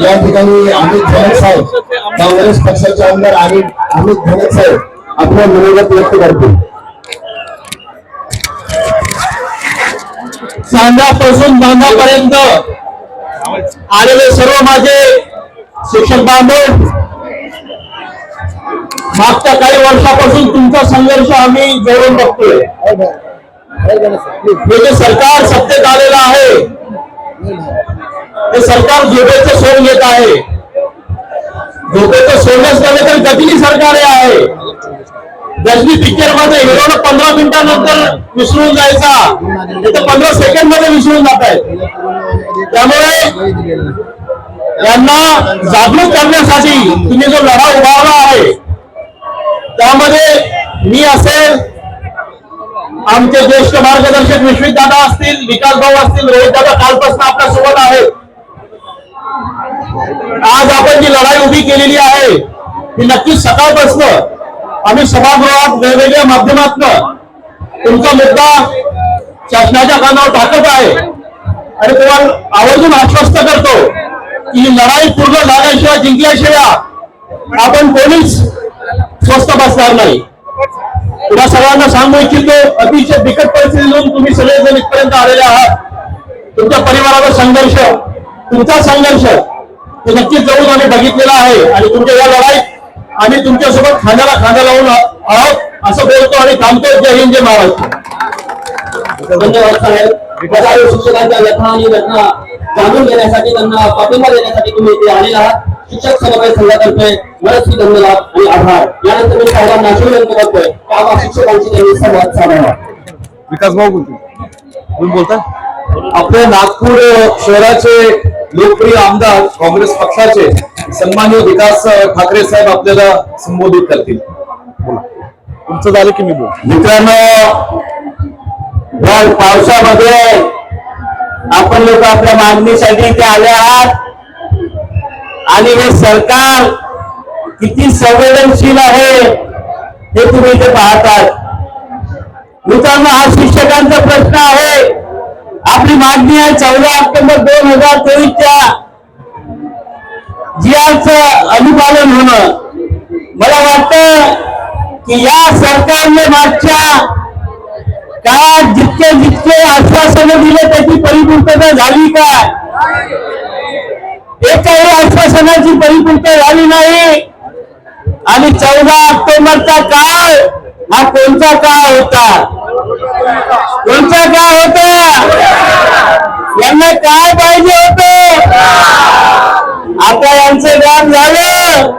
या ठिकाणी अमित धनक साहेब काँग्रेस पक्षाचे आमदार आणि अमित धनक साहेब आपल्या मनोगत व्यक्त करतील. सांगापासून बांधापर्यंत आलेले सर्व माझे शिक्षक बांधव मागच्या काही वर्षापासून तुमचा संघर्ष आम्ही जोडून बघतोय. हे जे सरकार सत्तेत आलेलं आहे हे सरकार झोपेचं सोन घेत आहे. झोपेचं सोनच नव्हे तर गतिनी सरकार हे आहे. गजनी पिक्चरमध्ये हिरो पंधरा मिनिटानंतर विसरून जायचा. तिथे पंधरा सेकंडमध्ये विसरून जात आहेत. त्यामुळे यांना जागरूक करण्यासाठी तुम्ही जो लढा उभारला आहे त्यामध्ये मी असेल आमचे ज्येष्ठ मार्गदर्शक विश्वित दादा असतील विकास भाऊ असतील रोहित दादा कालपासून आपल्यासोबत आहेत. आज आपण जी लढाई उभी केलेली आहे ती नक्कीच सकाळपासून आम्ही सभागृहात वेगवेगळ्या माध्यमातून तुमचा मुद्दा शासनाच्या कानावर टाकत आहे. आणि तुम्हाला आवर्जून आश्वस्त करतो की ही लढाई पूर्ण झाल्याशिवाय जिंकल्याशिवाय आपण कोणीच स्वस्त बसणार नाही. तुला सर्वांना सांगू इच्छितो अतिशय बिकट परिस्थितीतून तुम्ही सगळेजण इथपर्यंत आलेले आहात. तुमच्या परिवाराचा संघर्ष तुमचा संघर्ष तो नक्कीच जाऊन आम्ही बघितलेला आहे. आणि तुमच्या या लढाईत आम्ही तुमच्यासोबत खांद्याला खांदा लावून आहोत असं बोलतो आणि थांबतो. जय हिंद जय महाराष्ट्र. धन्यवाद साहेब. शिक्षकांच्या व्यथा आणि घटना जाणून घेण्यासाठी त्यांना पाठिंबा देण्यासाठी तुम्ही इथे आलेला आहात. शिक्षक समन्वय संघातर्फे मनस्वी धन्यवाद आणि आभार. यानंतर मी साहेबांना आशीर्वाद करतोय आम्हा शिक्षकांची त्यांनी संवाद साधावा. विकास भाऊ बोलतो तुम्ही बोलता आपले नागपूर शहराचे लोकप्रिय आमदार काँग्रेस पक्षाचे सन्मान्य विकास ठाकरे साहेब आपल्याला संबोधित करतील. तुमचं झालं की मी बोल मित्रांनो पावसामध्ये आपण लोक आपल्या मागणीसाठी इथे आले आहात. आणि हे सरकार किती संवेदनशील आहे हे तुम्ही इथे पाहतात. मित्रांनो हा शिक्षकांचा प्रश्न आहे. आपली मागणी आहे चौदा ऑक्टोबर दोन हजार चोवीसच्या जी अनुपालन होणं. मला वाटतं की या सरकारने मागच्या काळात जितके जितके आश्वासनं दिले त्याची परिपूर्तता झाली का? एकही आश्वासनाची परिपूर्तता झाली नाही. आणि चौदा ऑक्टोबरचा काळ हा कोणता काळ होता? कोणता काळ होता? यांना काय पाहिजे होत? आता यांचं काम झालं.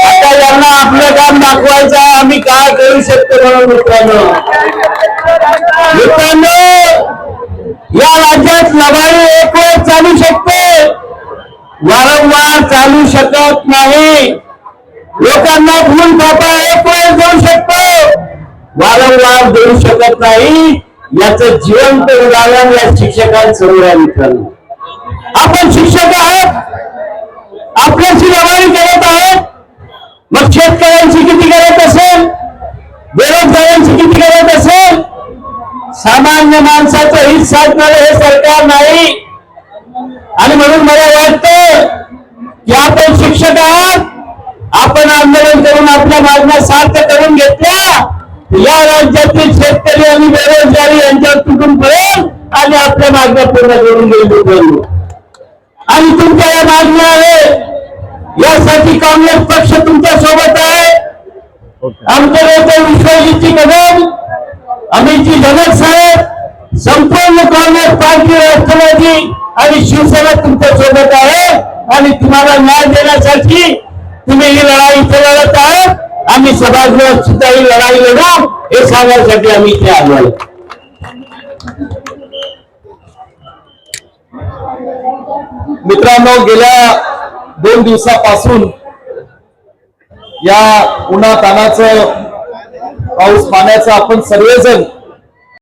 आता यांना आपलं काम दाखवायचं आम्ही काय करू शकतो म्हणून मित्रांनो? मित्रांनो या राज्यात लढाई एक वारंवार चालू शकत नाही. लोकांना फुल खाता एक वेळ देऊ शकतो वारंवार देऊ शकत नाही. याचं जिवंत उदाहरण या शिक्षकांसमोर आहे मित्रांनो आपण शिक्षक आहोत. आपल्याशी व्यवहारी करत आहोत. मग शेतकऱ्यांची किती करत असेल? बेरोजगारांची किती करत असेल? सामान्य माणसाचं हित साधणार हे सरकार नाही. आणि म्हणून मला की आपण शिक्षक आहात आपण आंदोलन करून आपल्या मागण्या सार्थ करून घेतल्या. या राज्यातील शेतकरी आणि बेरोजगारी यांच्यावर तुटून पडेल आणि आपल्या मागण्या पूर्ण करून मित्रांनो. आणि तुमच्या या मागण्या आहे. यासाठी काँग्रेस पक्ष तुमच्यासोबत आहे. आमचे नेते विश्वजितजी कदम अमितजी जनक साहेब संपूर्ण काँग्रेस पार्टी राष्ट्रवादी आणि शिवसेना तुमच्यासोबत आहे. आणि तुम्हाला न्याय देण्यासाठी तुम्ही ही लढाई इथे लढत आहात. आम्ही सभागृहात सुद्धा ही लढाई लढू. हे सांगण्यासाठी आम्ही इथे आलो आहे मित्रांनो गेल्या दोन दिवसापासून या उन्हा तानाचं पाऊस पाण्याचं आपण सर्वजण